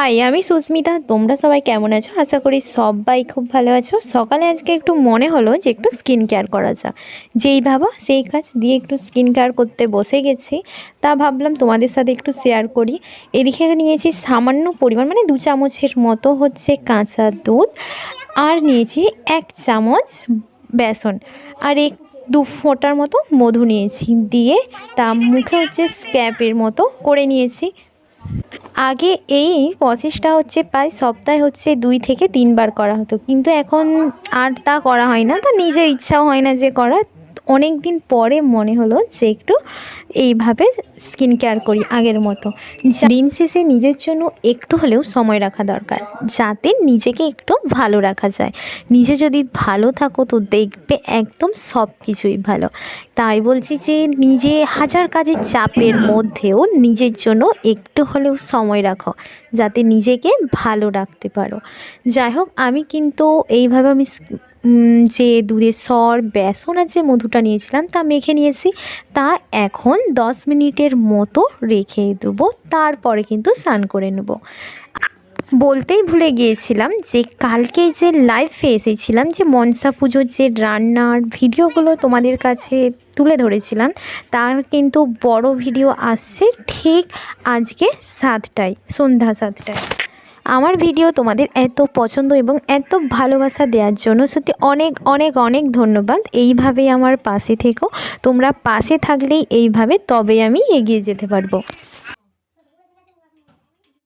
High আমি সুস্মিতা। তোমরা সবাই কেমন আছো? আশা করি সবাই খুব ভালো আছো। সকালে আজকে একটু মনে হলো যে একটু স্কিন কেয়ার করা যা যেই ভাবা, সেই কাজ দিয়ে একটু স্কিন কেয়ার করতে বসে গেছি। তা ভাবলাম তোমাদের সাথে একটু শেয়ার করি। এদিকে নিয়েছি সামান্য পরিমাণ মানে দু চামচের মতো হচ্ছে কাঁচা দুধ। আর নিয়েছি এক চামচ বেসন। আর এক, দু ফোঁটার মতো মধু নিয়েছি। দিয়ে তা মুখে হচ্ছে স্ক্যাপের মতো করে নিয়েছি। আগে এই প্রসেসটা হচ্ছে প্রায় সপ্তাহে হচ্ছে দুই থেকে তিনবার করা হতো। কিন্তু এখন আর তা করা হয় না। তো নিজের ইচ্ছাও হয় না যে করার। অনেক দিন পরে মনে হলো যে একটু এইভাবে স্কিন কেয়ার করি আগের মতো। দিন শেষে নিজের জন্য একটু হলেও সময় রাখা দরকার, যাতে নিজেকে একটু ভালো রাখা যায়। নিজে যদি ভালো থাকো তো দেখবে একদম সব কিছুই ভালো। তাই বলছি যে নিজে হাজার কাজের চাপের মধ্যেও নিজের জন্য একটু হলেও সময় রাখো, যাতে নিজেকে ভালো রাখতে পারো। যাই হোক, আমি কিন্তু এইভাবে আমি যে দুধের সর, বেসন আর যে মধুটা নিয়েছিলাম তা মেখে নিয়েছি। তা এখন দশ মিনিটের মতো রেখে দেবো, তারপরে কিন্তু স্নান করে নেব। বলতেই ভুলে গিয়েছিলাম যে কালকে যে লাইভে এসেছিলাম, যে মনসা পুজোর যে রান্নার ভিডিওগুলো তোমাদের কাছে তুলে ধরেছিলাম, তার কিন্তু বড় ভিডিও আসছে ঠিক আজকে সাতটায়, সন্ধ্যা সাতটায়। আমার ভিডিও তোমাদের এত পছন্দ এবং এত ভালোবাসা দেওয়ার জন্য সত্যি অনেক অনেক অনেক ধন্যবাদ। এইভাবেই আমার পাশে থেকো। তোমরা পাশে থাকলেই এইভাবে তবে আমি এগিয়ে যেতে পারব।